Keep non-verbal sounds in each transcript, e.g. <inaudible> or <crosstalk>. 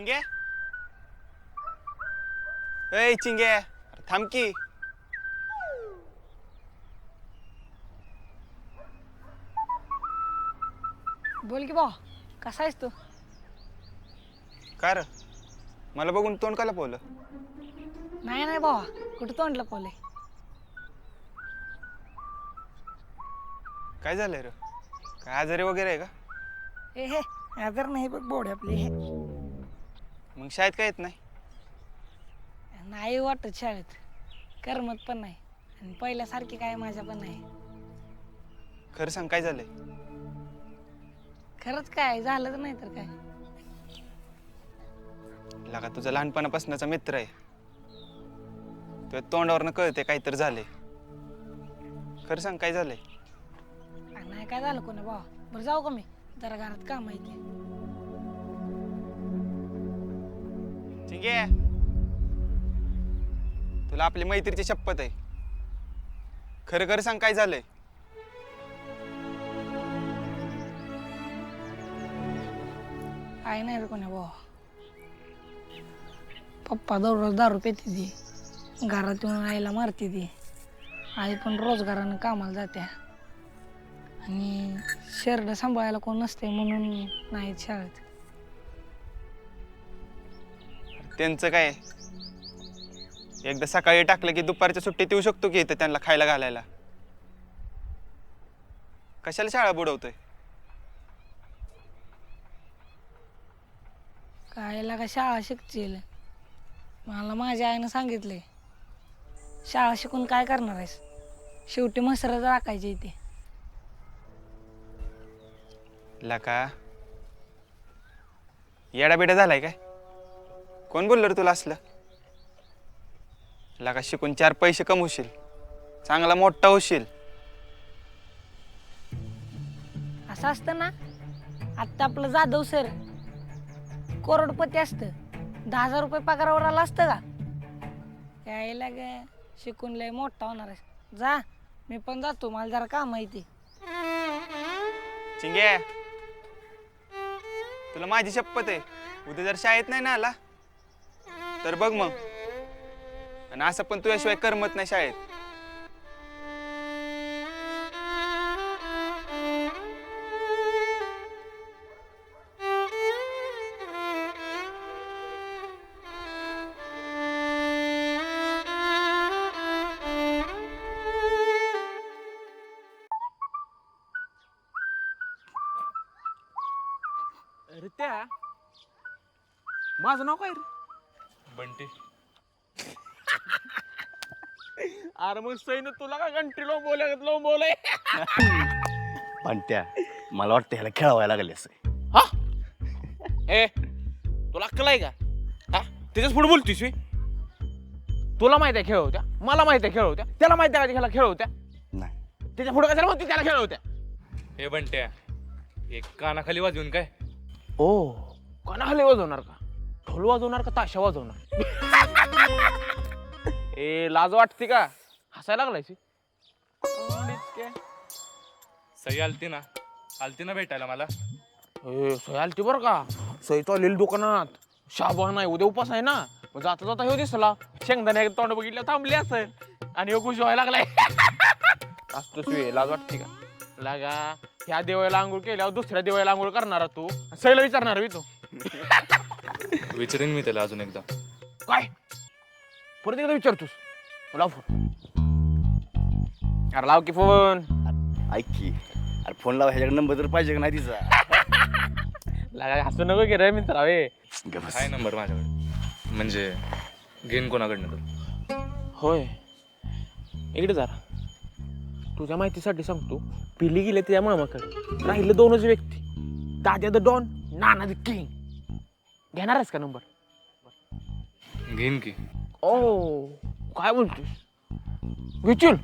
चिंगे ए चिंगे अरे थांब की बोल की भाऊ कसा आहेस तू? का र मला बघून तोंड का लपवलं नाही नाही भावा कुठं तोंडलं पोले काय झालंय र? काय आजारी वगैरे आहे का? ए हे आजार नाही बघ बोडे आपली. हे मग शाळेत काय येत नाही? नाही वाटत शाळेत. करमत पण नाही. आणि पहिल्यासारखी काय माझ्या पण नाही. खरं सांग काय झालंय? खरंच काय झालंच नाही तर काय? लगा तुझा लहानपणापासूनचा मित्र आहे. तुझ्या तोंडावरनं कळते काहीतरी झालंय. खरं सांग काय झालंय? नाही काय झालं कोणी भावा? बरं जाऊ का मी? जरा घरात काम आहे ते चिंगे तुला आपली मैत्रीची शपथ आहे. खरं खरं सांग काय झालंय. आहे नाही रे कोणी भाऊ. पप्पा दररोज दारू पेते ती. घरात येऊन आईला मारते ती. आई पण रोजगारानं कामाला जात्या आणि शेरडं सांभाळायला कोण नसते म्हणून नाहीत शाळेत. त्यांचं काय? एकदा सकाळी टाकलं की दुपारच्या सुट्टीत येऊ शकतो की इथं त्यांना खायला घालायला. कशाला शाळा बुडवतोय? काय लागा शाळा शिकतील? मला माझ्या आईनं सांगितलंय. शाळा शिकून काय करणार आहेस? शेवटी मसरच राखायची इथे लका येडा बेडा झालाय काय? कोण बोललं रे तुला असलं? लका शिकून चार पैसे कमवशील चांगला मोठा होशील. असं असतं ना? आत्ता आपलं जाधव सर करोडपती असतं. दहा हजार रुपये पगारावर आला असतं का? काय लाग शिकून लय मोठा होणार आहे जा मी पण जातो मला जरा काम आहे ते चिंगे तुला माझी शपथ आहे. उद्या जर शाळेत नाही ना आला तर बघ मग. आणि असं पण तुझ्याशिवाय करमत नाही शाळेत. रित्या माझं नाव काय रे? बंटी. अरे मग सैन तुला का कंट्री लो बोलाय लो बोलाय? पण त्या मला वाटतं ह्याला खेळवायला लागले असं. हा? ए तुला अक्कल आहे का? हा? त्याच्याच पुढे बोलतीस मी तुला माहिती आहे खेळ होत्या? मला माहिती आहे खेळ होत्या? त्याला माहिती आहे का खेळा खेळ होत्या? नाही. त्याच्या पुढे कशाला म्हणते त्याला खेळ होत्या? हे बंट्या एक कानाखाली वाजवून काय? ओ कोणाखाली वाजवणार का? ढोल वाजवणार का ताशा वाजवणार <laughs> ए लाज वाटते का? हसायला लागलायची सई आलती ना. आलती ना भेटायला मला. ए सही आलती बरं का? सही चाललेली दुकानात. शाबा नाही उद्या उपास आहे ना. मग जाता जाता हे दिसला. शेंगदाणे तोंड बघितलं थांबले असेल. आणि ह्यो खुश व्हायला लागलाय. <laughs> असतो सुये लाज वाटते का? लागा ह्या देवाला आंघोळ केल्यावर दुसऱ्या देवाला आंघोळ करणार तू. सईला विचारणार मी तू. <laughs> विचारेन मी त्याला अजून एकदा. काय? परत एकदा विचारतोस? लाव फोन. अरे लाव की फोन. ऐक की अरे फोन लावा ह्याच्याकडे नंबर तर पाहिजे का नाही तिचा? लागा हसू नको की रे मित्रा वे गं बस. आहे नंबर माझ्याकडे. म्हणजे घेईन कोणाकडनं तर. होय. इकडे जरा. तुझ्या माहितीसाठी सांगतो पिली गेले त्या मामाकडे. राहिलं दोनच व्यक्ती. Dadya the don Nana the king. घेणार आहेस का नंबर? घेईन की. ओ काय बोलतोस? विचूल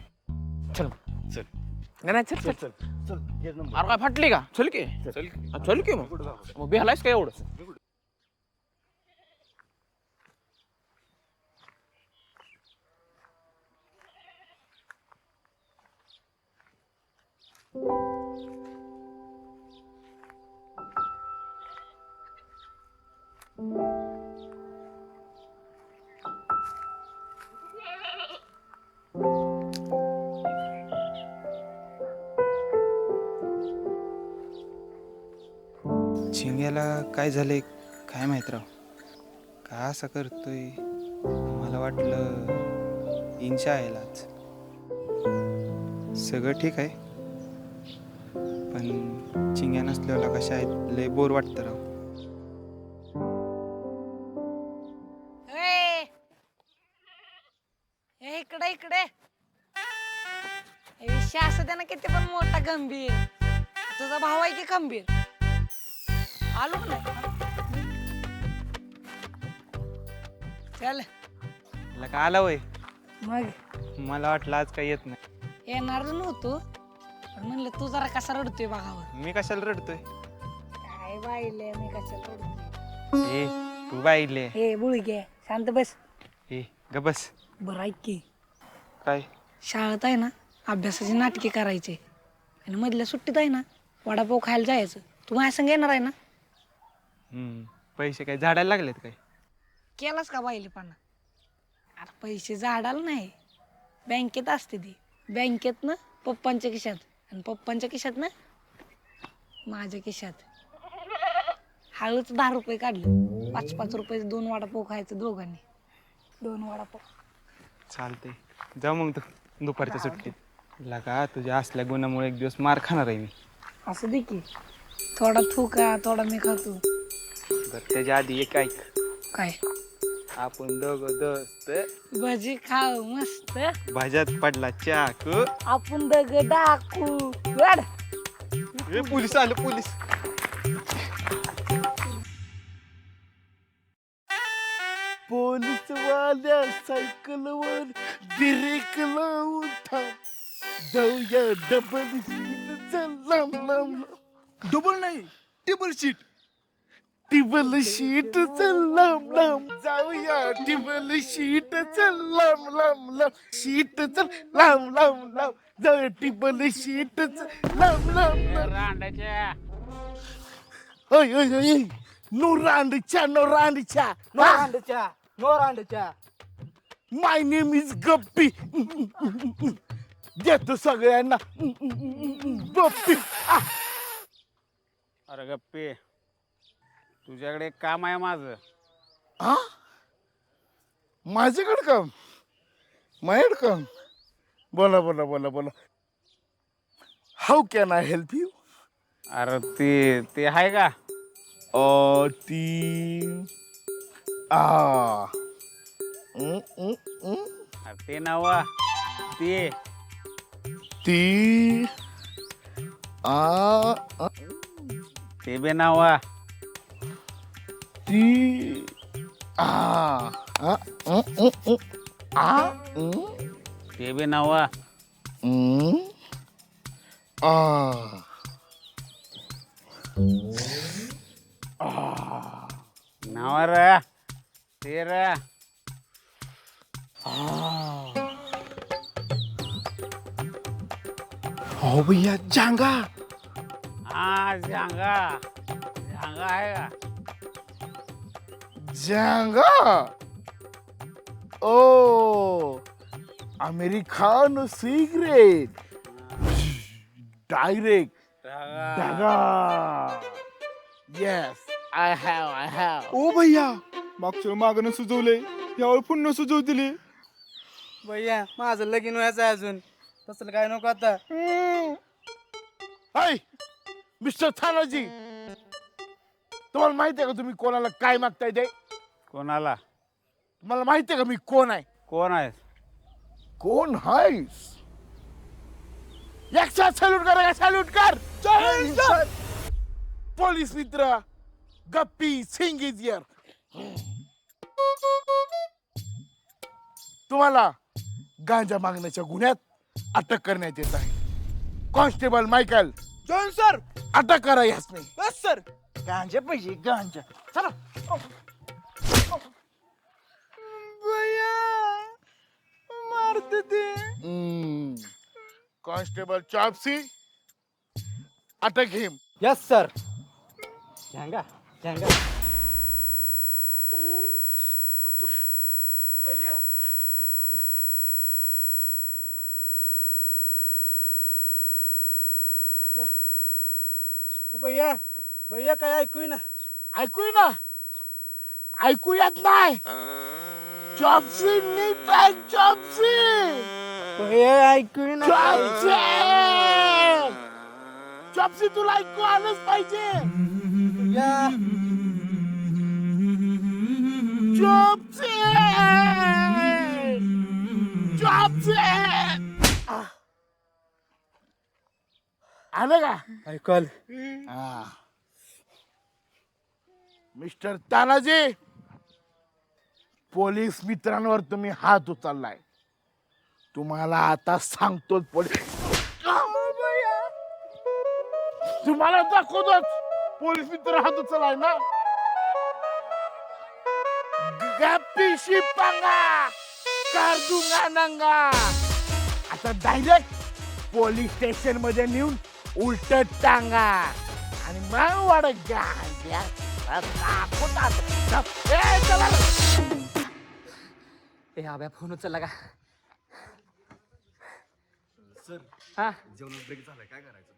चल. चल. नाही नाही, चल चल. चल चल. अरे काय फाटली का? चल की. चल की. हा, चल की मग. मग बेहलायस का एवढं झिंग्याला काय झाले काय माहीत राव? का असं करतोय? मला वाटलं इंशा यायलाच सगळं ठीक आहे. पण चिंग्या नसल्याला कशा आहेत? लय बोर वाटतं राव. गंभीर. तुझा भाऊ आहे की खंबीर? आलो का नाही चल. त्याला का आला वय? मग? मला वाटलं आज काही येत नाही. येणार नव्हतो. पण म्हणलं तू जरा कसा रडतोय बघावं. मी कशाला रडतोय? काय बाईले मी कशाला रडतोय? ए तू बाईले. हे बुळगे शांत बस. ए ग बस. बरं ऐक की. काय? शाळेत आहे ना अभ्यासाची नाटके करायचे. आणि मधल्या सुट्टीत आहे ना वडापाव खायला जायचं. तू माझ्या संग येणार आहे ना? हम्म, पैसे काय झाडायला लागलेत काय? केलास का बाईले पाना अरे पैसे झाडाला नाही. बँकेत असते ती. बँकेत ना पप्पांच्या खिशात. आणि पप्पांच्या खिशात ना माझ्या खिशात. हळूच दहा रुपये काढले. पाच पाच रुपये दोन वडापाव खायचं दोघांनी. दोन वडापाव. चालते जाऊ मग तू दुपारच्या सुट्टीत. लगा तुझ्या असल्या गुणामुळे एक दिवस मार खाणार आहे मी. असं दे की. थोडा थू का थोडा मी खातो. बरं त्याच्या आधी एक ऐक. काय? आपण दोघं दोस्त. भजी खाऊ मस्त. भाज्यात पडला चाकू. आपण दग डाकू. वाढ. ए पोलीस आले पोलीस. पोलीस वाल्या सायकलवर ब्रेक लावून थांब. जाऊया डबल सीट लांब लांब. डबल नाही टेबल शीट टेबल शीट लांब लांब. जाऊया टेबल शीट लांब लांब लांब. शीट चल लांब लांब लांब. जाऊया टेबल शीट लांब लांब. लांब रांडाच्या. ओय ओय ओय नो रांडच्या नो रांडच्या. नो रांडच्या नो रांडच्या. माय नेम इज गप्पी देतो सगळ्यांना. गप्पी. आ, अरे गप्पे तुझ्याकडे एक काम आहे माझं. हा माझ्याकडे काम? माझ्याकडे काम? बोला बोला बोला बोला. How can I help you अरे ते ते आहे का? ती आ. अरे ते नाव ते. ती आ आ, ते बे नाव ती आ आ आ ते बे नाव अं, आ. नाव र. ते र. हो भैया जांगा. हा झांगा झांगा आहे का? जांगा? ओ अमेरिकानो सिगरेट डायरेक्ट. जागा. Yes I have I have ओ भैया मागच्या मागणं सुचवले यावर पुन्हा सुचव दिली भैया माझं लगीन व्हायचं आहे अजून. तसलं काय नको आता. Hi mister Thanaji. तुम्हाला माहिती आहे का तुम्ही कोणाला काय मागताय ते? कोणाला? मला माहिती आहे का मी कोण आहे? कोण आहे? कोण आहेस एक साथ सॅल्यूट कर सॅल्यूट कर. पोलीस मित्र गप्पी सिंग इज हिअर तुम्हाला गांजा मागण्याच्या गुन्ह्यात अटक करण्यात येत आहे. Constable Michael. John sir. अटक करा यासने बस सर. गांजा पाहिजे गांजा. चला. भैया मारते ते. Constable Chopsey. अटक हिम. Yes sir. झंगा झंगा भैया भैया काय ऐकू ना? ऐकू ना? ऐकू येत नाही. चॉपसी नीट आहे चॉपसी भैया ऐकू ना चॉपसी चॉपसी तुला ऐकू आलंच पाहिजे. चॉपसी चॉपसी आलं का? ऐकल. हा. मिस्टर तानाजी पोलीस मित्रांवर तुम्ही हात उचललाय. तुम्हाला आता सांगतो पोलीस. तुम्हाला दाखवतोच. पोलीस मित्र हात उचलाय ना. गप्पीशी पंगा. कर दूंगा नंगा. आता डायरेक्ट पोलीस स्टेशनमध्ये नेऊन उलट टांगा. आणि मग वाढत चला. ए आब्या फोन उचलला का? हा? ब्रेक झालाय. काय करायचं?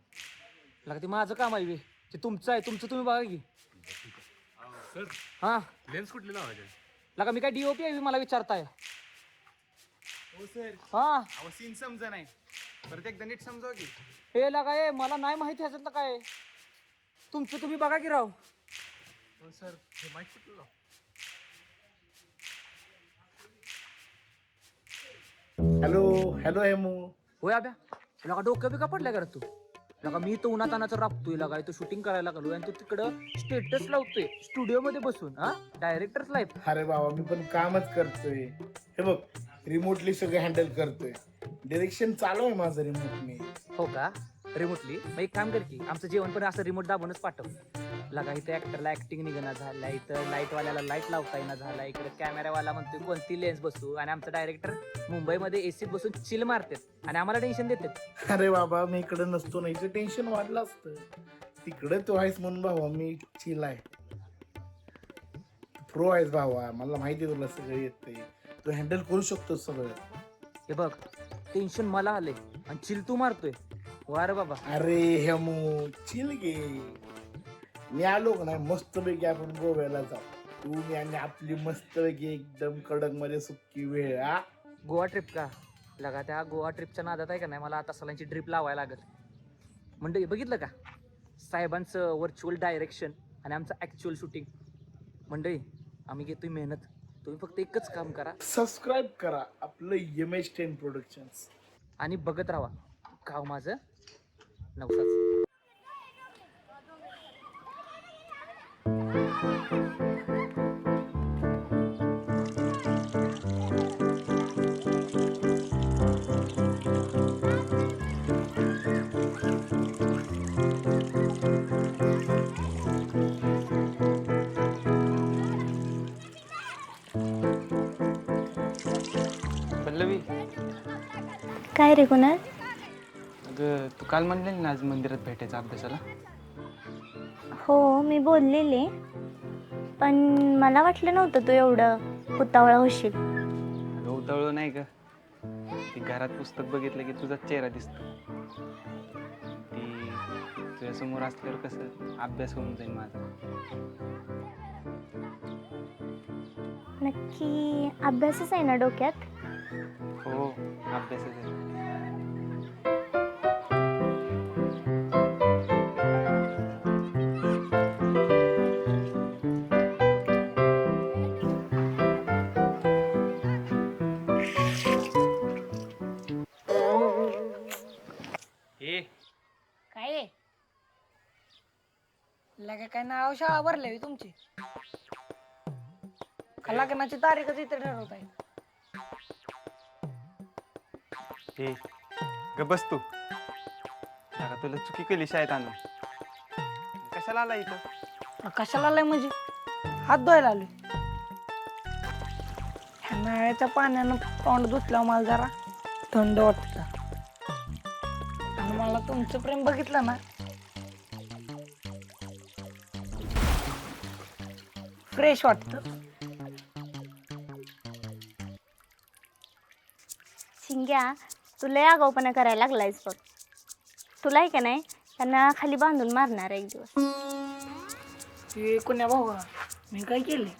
लगा ते माझं काम आहे बे. ते तुमचं आहे. तुमचं तुम्ही बघा की. हा? लेन्स कुठली लावायचे लगा मी काय डीओपी आहे बे, मला विचारताय. हो सर. हा? अहो सीन समजा नाही. परत एकदा नीट समजाव की. हे लगा ए मला नाही माहिती ह्याच्यातलं काय. तुमचं तुम्ही बघा की राव. सर हे माईक कुठलं हॅलो हॅलो हेमू. होय आब्या? लगा डोकं बिका पडल्या का रे तू. लगा मी तो उन्हातानाचं राबतोय लगा इथं शूटिंग करायला लागलो आणि तू तिकडं स्टेटस लावतोय स्टुडिओ मध्ये बसून हा? डायरेक्टर्स लाईफ अरे बाबा मी पण कामच करतोय. हे बघ रिमोटली सगळं हँडल करतोय. डिरेक्शन चालू आहे माझं रिमोटने हो का? रिमोटली मग एक काम कर की आमचं जेवण पण असं रिमोट दाबूनच पाठव. लगा इथं ऍक्टरला ऍक्टिंग निघणं झालं इथं लाइट वाल्याला लाइट लावता येणं झाला इकडे कॅमेरावाला म्हणतोय कोणती लेन्स बसू? आणि आमचं डायरेक्टर मुंबईमध्ये एसीत बसून चिल मारतात आणि आम्हाला टेन्शन देतात. अरे बाबा मी इकडे नसतो ना इकडे टेन्शन वाढलं असतं. तिकडे तो आहेस म्हणून भावा मी चिल आहे. प्रो आहेस भावा मला माहिती तुला सगळं येते तू हँडल करू शकतो सगळं. हे बघ टेन्शन मला आलंय. आणि चिल तू मारतोय. वा रे बाबा. अरे हेमू चिल गे. मी आलो का नाही? मस्तपैकी आपण गोव्याला जाऊ. तू मी आणि आपली मस्तपैकी एकदम कडकमध्ये सुक्की वेळ हा? गोवा ट्रिप का? लगा त्या गोवा ट्रिपच्या नादात आहे का नाही? मला आता सलांची ट्रिप लावायला लागल. म्हणजे बघितलं का? साहेबांचं व्हर्च्युअल डायरेक्शन आणि आमचं ॲक्च्युअल शूटिंग मंडळी आम्ही घेतोय मेहनत. तुम्ही फक्त एकच काम करा. सबस्क्राईब करा आपलं एम एच टेन प्रोडक्शन्स आणि बघत राहा. गाव माझं नवसाच. पल्लवी. काय रे कुणाल? अगं तू काल म्हणलेली ना आज मंदिरात भेटायचं अभ्यासाला? हो मी बोललेले. पण मला वाटलं नव्हतं तू एवढं उतावळा होशील. अगं उतावळं नाही का ती घरात पुस्तक बघितलं की तुझा चेहरा दिसतो. ती तुझ्यासमोर असल्यावर कसं अभ्यास होऊन जाईल माझा. नक्की अभ्यासच आहे ना डोक्यात? हो अभ्यासच ए. काय आहे? लगे काय नाव शाळा भरले तुमची? का लग्नाची तारीखच इथे ठरवत ग बस तू. अगं तुला चुकी केली शाळेत आणून. कशाला आला इथं? कशाला आलाय म्हणजे? हात धुवायला आलोय. ह्या नळ्याच्या पाण्यानं तोंड धुतलं मला जरा थंड वाटत. आणि मला तुमचं प्रेम बघितलं ना फ्रेश वाटतं. शिंग्या तुला आगाऊपणा करायला लागलायस बघ. तुला आहे का नाही? त्यांना खाली बांधून मारणार एक दिवस. ते कोण्या भाऊ मी काय केले?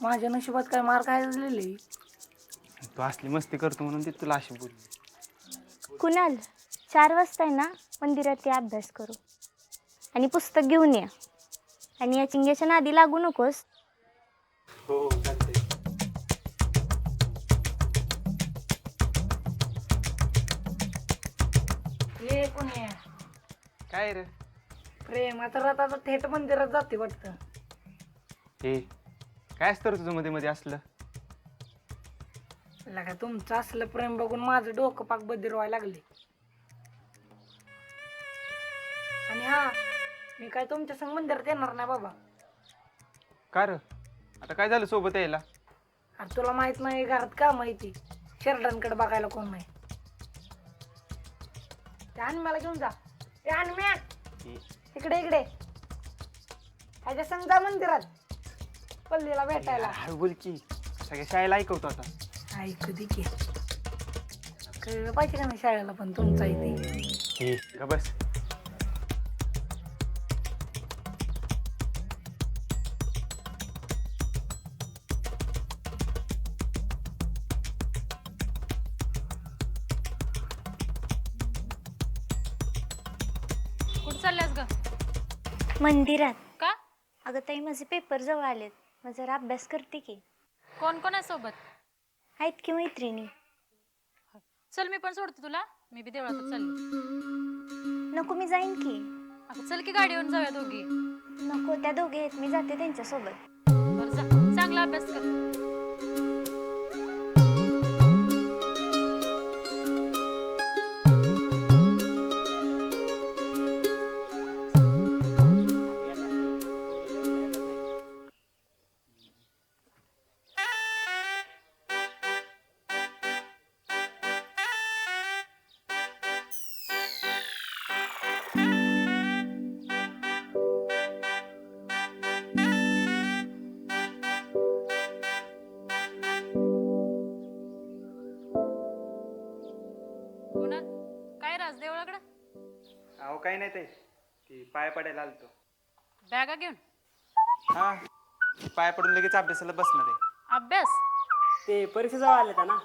माझ्या नशिबात काय मार काय लिहिले तू असली मस्ती करतो म्हणून ती तुला अशी बोलली. कुणाल चार वाजता आहे ना? मंदिरात ते अभ्यास करू. आणि पुस्तक घेऊन या. आणि या चिंग्याच्या नादी लागू नकोस. हो हे. काय रे? प्रेम आता थेट मंदिरात जाते वाटतं. हे काय असतं रे तुझं मध्ये मध्ये असलं? लगा तुमचं असलं प्रेम बघून माझं डोकं पाक बदल व्हायला लागले. आणि हा मी काय तुमच्या संग मंदिरात येणार नाही बाबा. का रे? आता काय झालं सोबत यायला? अरे तुला माहीत नाही घरात का माहिती शेरडांकडे बघायला कोण नाही. ते आणि मला घेऊन जा. ते आणि मी इकडे इकडे. ह्याच्या संग जा मंदिरात. पल्लीला भेटायला. हळू बोल की. सगळ्या शाळेला ऐकवतो आता. ऐक कधी की. कळलं पाहिजे का नाही शाळेला पण तुमचा इथे? हे बस. मंदिरात. का? अगं ताई माझे पेपर जवळ आलेत. मग जरा अभ्यास करते की. कोण कोण आहे सोबत आहेत की मैत्रिणी. चल मी पण सोडते तुला. मी बी देवळात चालले. नको मी जाईन की. अगं चल की गाडीवरून जाऊया दोघी. नको त्या दोघे आहेत. मी जाते त्यांच्यासोबत. बरं जा. चांगला अभ्यास कर. काय नाही ते ती पाय पडायला आलतो. बॅगा घेऊन? हा. पाय पडून लगेच अभ्यासाला बसणार आहे. अभ्यास? ते परीक्षा जवळ आले ना?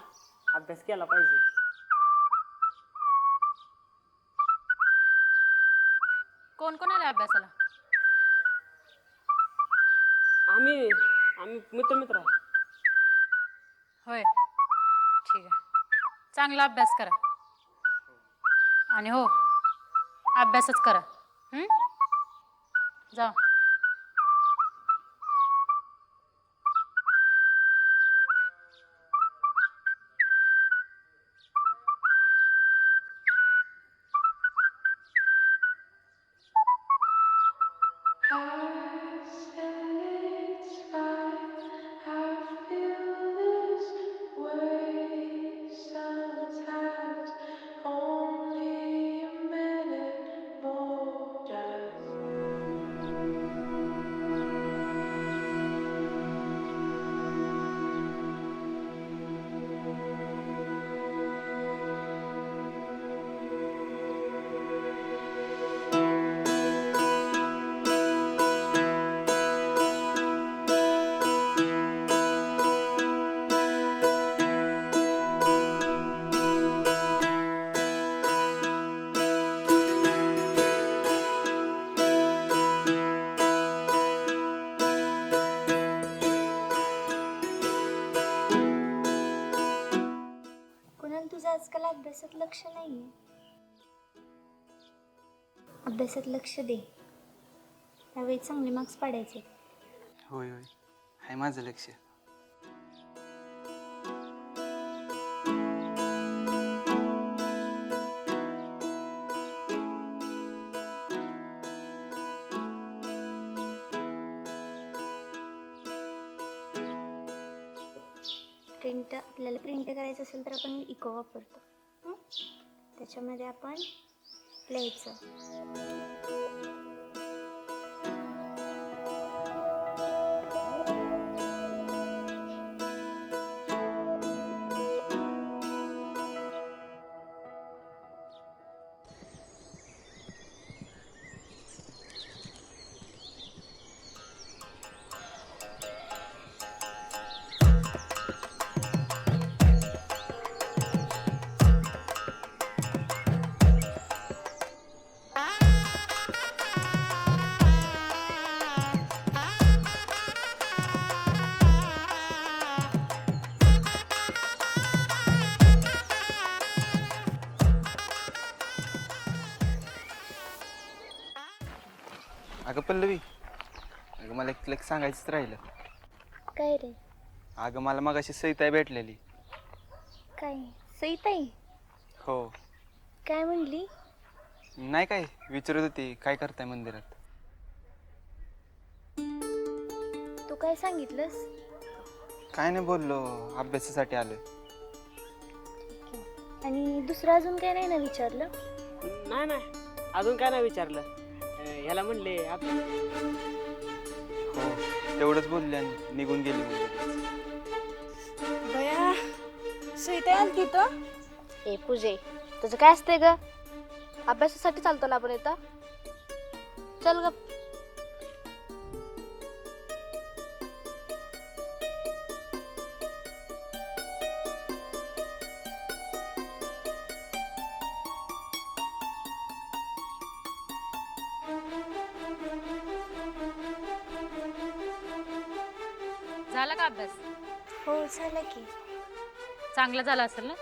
अभ्यास केला पाहिजे. कोण कोण आले अभ्यासाला? आम्ही आम्ही मित्र मित्र होय. ठीक आहे. चांगला अभ्यास करा. आणि हो अभ्यासच करा. जा लक्ष नाही अभ्यासात लक्ष दे. त्यावेळी चांगले मार्क्स पाडायचे. होय होय. आहे माझं लक्ष. प्रिंट आपल्याला प्रिंट करायचं असेल तर आपण इको वापरतो? त्याच्यामध्ये आपण लिहायचं. पल्लवी अगं मला एक लेख सांगायचंच राहिलं. काय रे? अगं मला मग अशी सईताई भेटलेली. काय? सईताई हो. काय म्हणली? नाही काय विचारत होती काय करताय मंदिरात? तू काय सांगितलंस? काय नाही बोललो अभ्यासासाठी आलोय. आणि दुसरं अजून काय नाही ना विचारलं? नाही नाही. अजून काय नाही विचारलं. ह्याला म्हणले हो तेवढंच बोलले आणि निघून गेली. बया तिथं ए पूजे तुझं काय असतंय ग? अभ्यासासाठी चालतो ना आपण येतं चल ग. झाला का अभ्यास? हो झालं की. चांगला झाला असेल ना?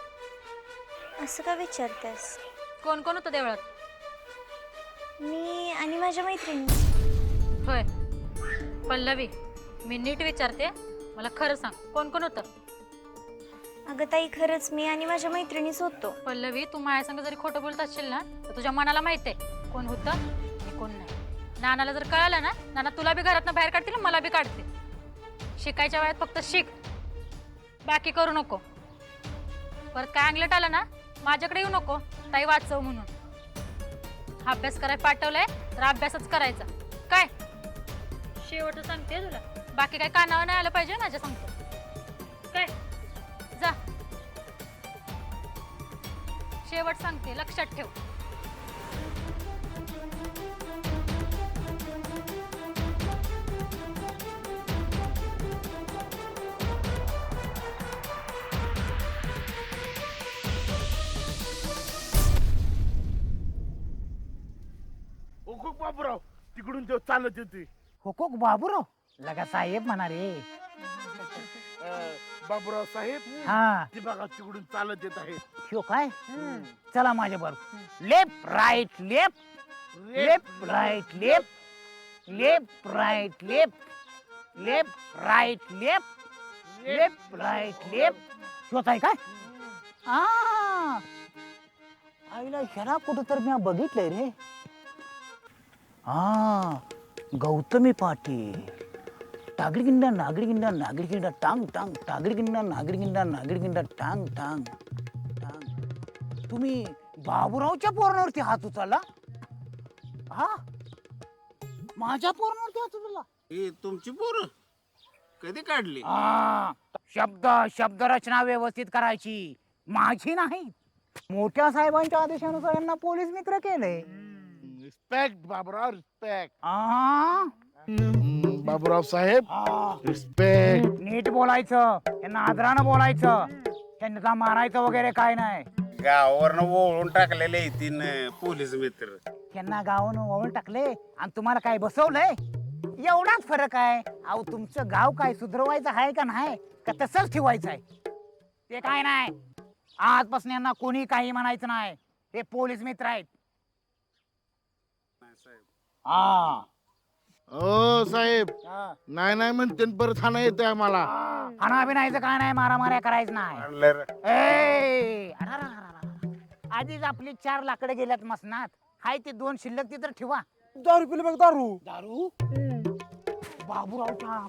असं का विचारतेस? कोण कोण होतं देवळात? मी आणि माझ्या मैत्रिणी. होय. पल्लवी मी नीट विचारते. मला खरं सांग कोण कोण होतं? अगं ताई खरंच मी आणि माझ्या मैत्रिणीच होतो. पल्लवी तू माझ्या संग जरी खोटं बोलत असशील ना तर तुझ्या मनाला माहिती आहे कोण होतं आणि कोण नाही. नानाला जर कळालं ना नाना तुला बी घरातनं बाहेर काढतील मला बी काढतील. शिकायच्या वेळात फक्त शिक. बाकी करू नको. परत काय अंगलट आलं ना माझ्याकडे येऊ नको ताई वाचव म्हणून. अभ्यास करायला पाठवलंय तर अभ्यासच करायचा. काय? शेवट सांगते तुला. बाकी काय कानावर नाही आलं पाहिजे माझ्या सांगतो काय? जा. शेवट सांगते लक्षात ठेव. तिकडून तो चालत येतोय. हुकूक बाबूराव? लगा साहेब म्हणा रे अं, बाबूराव साहेब हा. ती बघा तिकडून चालत येत आहे. ह्यो काय? चला माझ्या बरोबर. Left right left left right left left right left left right left left right left होत आहे काय? आ. आईला ह्याला कुठं तर मी बघितलंय रे. हा गौतमी पाटील. टागडीगिंडा नागडीगिंडा नागडीगिंडा टांग टांग टागडीगिंडा नागडीगिंडा नागडीगिंडा टांग टांग टांग. तुम्ही बाबूरावच्या पोरांवरती हात उचलला? हा? माझ्या पोरांवरती हात उचलला? ही तुमची पोर? कधी काढली? आ, शब्द शब्द रचना व्यवस्थित करायची. माझी नाही. मोठ्या साहेबांच्या आदेशानुसार यांना पोलीस मित्र केले. रिस्पेक्ट बाबूराव रिस्पेक्ट आ, बाबूराव साहेब आ, रिस्पेक्ट नीट बोलायचं त्यांना आदरानं बोलायचं त्यांना मारायचं वगैरे काय नाही. गावावरनं ओळून टाकलेले तीन पोलीस मित्र. त्यांना गावानं वळून टाकले आणि तुम्हाला काय बसवलंय? एवढाच फरक आहे. अहो तुमचं गाव काय सुधरवायचं आहे का नाही? का तसंच ठेवायचं आहे? ते काय नाही. आजपासून यांना कोणी काही म्हणायचं नाही. हे पोलीस मित्र आहेत. हा. ओ साहेब. नाही नाही म्हणते न परत हाना येतोय आम्हाला. बिनायचं काय नाही मारामाऱ्या करायचं नाही. म्हणलं रे. ए, अरारारारारा. आधीच आपली चार लाकडे गेल्यात मसनात. हाय ते दोन शिल्लक ती तर ठेवा. दारू पिले बघ दारू. दारू? बाबूरावच्या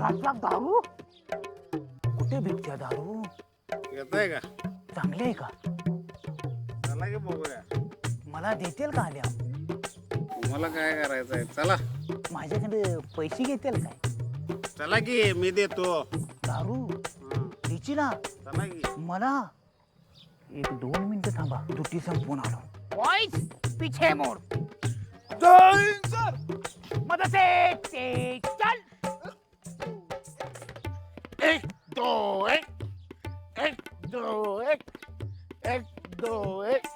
राज्यात दारू? कुठे भेटते दारू? येतंय का? चांगली आहे का? चला की बघूया. मला देतील का आल्या? मला काय करायचंय चला. माझ्याकडे पैसे घेतील काय? चला की मी देतो. दारू? हं, तिचीला चला की. मला एक दोन मिनिटं थांबा. दुटी संपवून आलो बॉईज पिछे मोड. मदत से चल. एक दो एक. एक दो एक. एक दो एक.